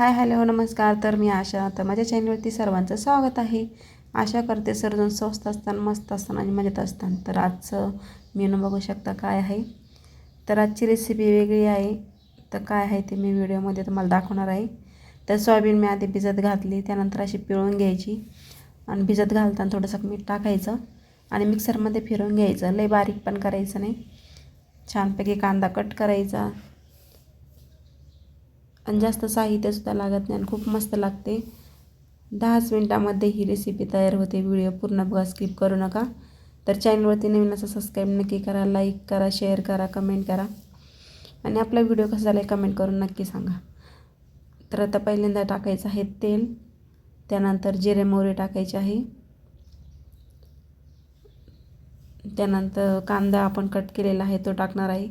Hi hello नमस्कार. तर मी आशा तर माझ्या चॅनलवरती सर्वांचं स्वागत आहे. आशा करते सर्वजण स्वस्त असताना मस्त असताना आणि मजेत असताना. तर आजचं मेनू बघू शकता काय आहे. तर आजची रेसिपी वेगळी आहे. तर काय आहे ते मी व्हिडिओमध्ये तुम्हाला दाखवणार आहे. तर सोयाबीन मी आधी भिजत घातली त्यानंतर अशी पिळून घ्यायची. आणि भिजत घालताना थोडंसं मीठ टाकायचं आणि मिक्सरमध्ये फिरवून घ्यायचं. लई बारीक पण करायचं नाही. छानपैकी कांदा कट करायचा. आणि जास्त साहित्यसुद्धा लागत नाही आणि खूप मस्त लागते. दहाच मिनटामध्ये ही रेसिपी तयार होते. व्हिडिओ पूर्ण बघा स्किप करू नका. तर चॅनलवरती नवीन असं सबस्क्राईब नक्की करा लाईक करा शेअर करा कमेंट करा. आणि आपला व्हिडिओ कसा झाला आहे कमेंट करून नक्की सांगा. तर आता पहिल्यांदा टाकायचं आहे तेल. त्यानंतर जिरे मोहरी टाकायचे आहे. त्यानंतर कांदा आपण कट केलेला आहे तो टाकणार आहे.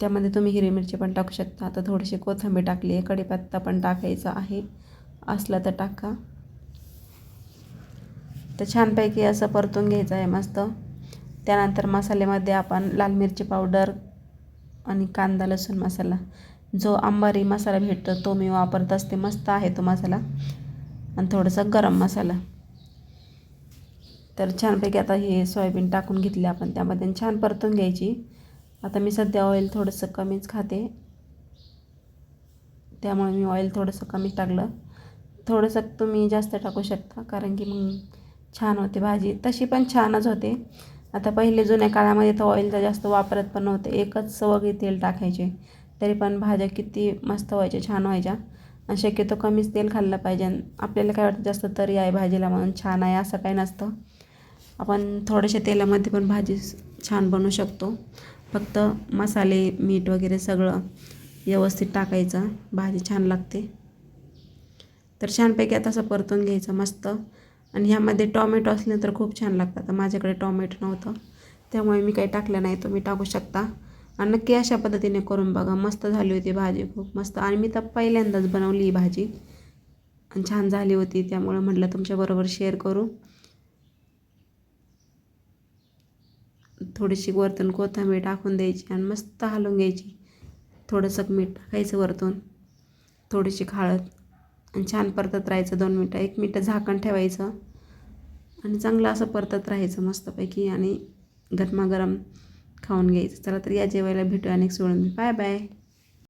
त्यामध्ये तुम्ही हिरवी मिरची पण टाकू शकता. आता थोडीशी कोथिंबीर टाकली आहे. कढीपत्ता पण टाकायचा आहे. असला तर टाका. तर छानपैकी असं परतून घ्यायचं आहे मस्त. त्यानंतर मसाल्यामध्ये आपण लाल मिरची पावडर आणि कांदा लसूण मसाला. जो अंबारी मसाला भेटतो तो मी वापरत असते. मस्त आहे तो मसाला. आणि थोडंसं गरम मसाला. तर छानपैकी आता हे सोयाबीन टाकून घेतले आपण. त्यामध्ये छान परतून घ्यायची. आता मी सध्या ऑइल थोडंसं कमीच खाते. त्यामुळे मी ऑइल थोडंसं कमी टाकलं. थोडंसं तुम्ही जास्त टाकू शकता कारण की मग छान होते भाजी. तशी पण छानच होते. आता पहिले जुन्या काळामध्ये तर ऑइलचा जास्त वापरत पण नव्हते. एकच वगैरे तेल टाकायचे. तरी पण भाज्या किती मस्त व्हायच्या छान व्हायच्या. आणि शक्यतो कमीच तेल खाल्लं पाहिजे. आपल्याला काय वाटतं जास्त तरी आहे भाजीला म्हणून छान आहे असं काही नसतं. आपण थोड्याशा तेलामध्ये पण भाजी छान बनवू शकतो. फक्त मसाले मीठ वगैरे सगळं व्यवस्थित टाकायचं. भाजी छान लागते. तर छानपैकी आता असं परतून घ्यायचं मस्त. आणि ह्यामध्ये टॉमॅटो असले तर खूप छान लागतात. माझ्याकडे टॉमॅटो नव्हतं. त्यामुळे मी काही टाकलं नाही. तुम्ही टाकू शकता. आणि नक्की अशा पद्धतीने करून बघा. मस्त झाली होती भाजी खूप मस्त. आणि मी तर पहिल्यांदाच बनवली ही भाजी. आणि छान झाली होती. त्यामुळे म्हटलं तुमच्याबरोबर शेअर करू. थोडीशी वरतून कोथिंबीर टाकून द्यायची आणि मस्त हलवून घ्यायची. थोडंसं मीठ टाकायचं वरतून. थोडीशी हळद आणि छान परतत राहायचं दोन मिनटं. एक मिनटं झाकण ठेवायचं. आणि चांगलं असं परतत राहायचं मस्तपैकी आणि गरमागरम खाऊन घ्यायचं. चला तर या जेवायला भेटू अनेक सोडून बाय बाय.